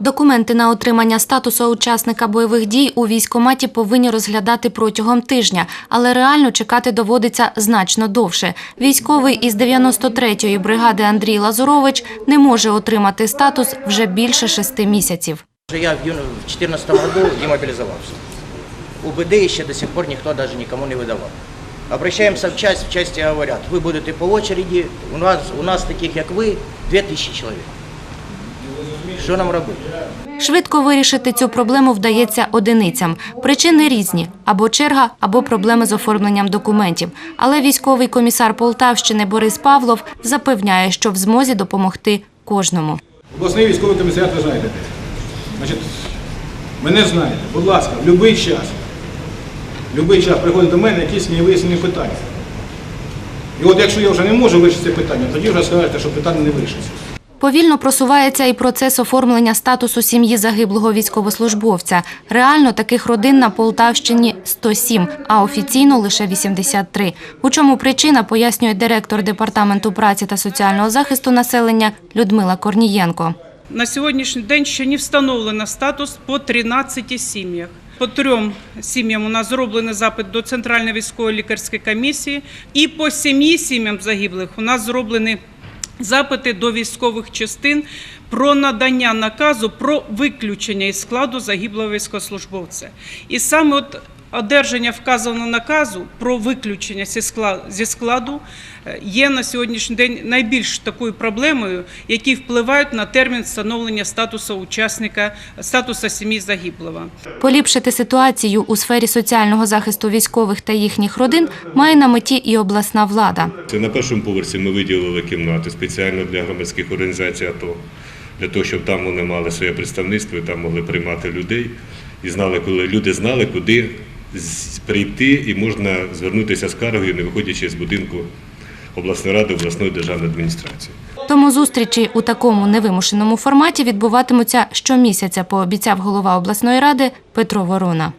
Документи на отримання статусу учасника бойових дій у військкоматі повинні розглядати протягом тижня, але реально чекати доводиться значно довше. Військовий із 93-ї бригади Андрій Лазурович не може отримати статус вже більше шести місяців. Уже Я в 2014 году демобилизовался. УБД еще до сих пор никто даже никому не выдавал. Обращаемся в часть, в части говорят, вы будете по очереди, у нас, у нас таких, как вы, 2000 человек. Що нам робити? Швидко вирішити цю проблему вдається одиницям. Причини різні – або черга, або проблеми з оформленням документів. Але військовий комісар Полтавщини Борис Павлов запевняє, що в змозі допомогти кожному. Обласний військовий комісаріат ви знаєте. Значить, мене знаєте, будь ласка, в будь-який час. В будь-який час приходить до мене якісь невияснені питання. І от якщо я вже не можу вирішити це питання, тоді вже скажете, що питання не вирішиться. Повільно просувається і процес оформлення статусу сім'ї загиблого військовослужбовця. Реально таких родин на Полтавщині 107, а офіційно лише 83. У чому причина, пояснює директор Департаменту праці та соціального захисту населення Людмила Корнієнко. На сьогоднішній день ще не встановлено статус по 13 сім'ях. По трьом сім'ям у нас зроблений запит до Центральної військової лікарської комісії, і по сім'ї сім'ям загиблих у нас зроблені запити до військових частин про надання наказу про виключення із складу загиблого військовослужбовця. І саме от одержання вказаного наказу про виключення зі скла- зі складу е, є на сьогоднішній день найбільш такою проблемою, які впливають на термін встановлення статусу учасника статусу сім'ї загиблого. Поліпшити ситуацію у сфері соціального захисту військових та їхніх родин має на меті і обласна влада. Це на першому поверсі ми виділили кімнати спеціально для громадських організацій АТО, для того, щоб там вони мали своє представництво і там могли приймати людей. І знали, коли люди знали, куди прийти і можна звернутися скаргою, не виходячи з будинку обласної ради, обласної державної адміністрації. Тому зустрічі у такому невимушеному форматі відбуватимуться щомісяця, пообіцяв голова обласної ради Петро Ворона.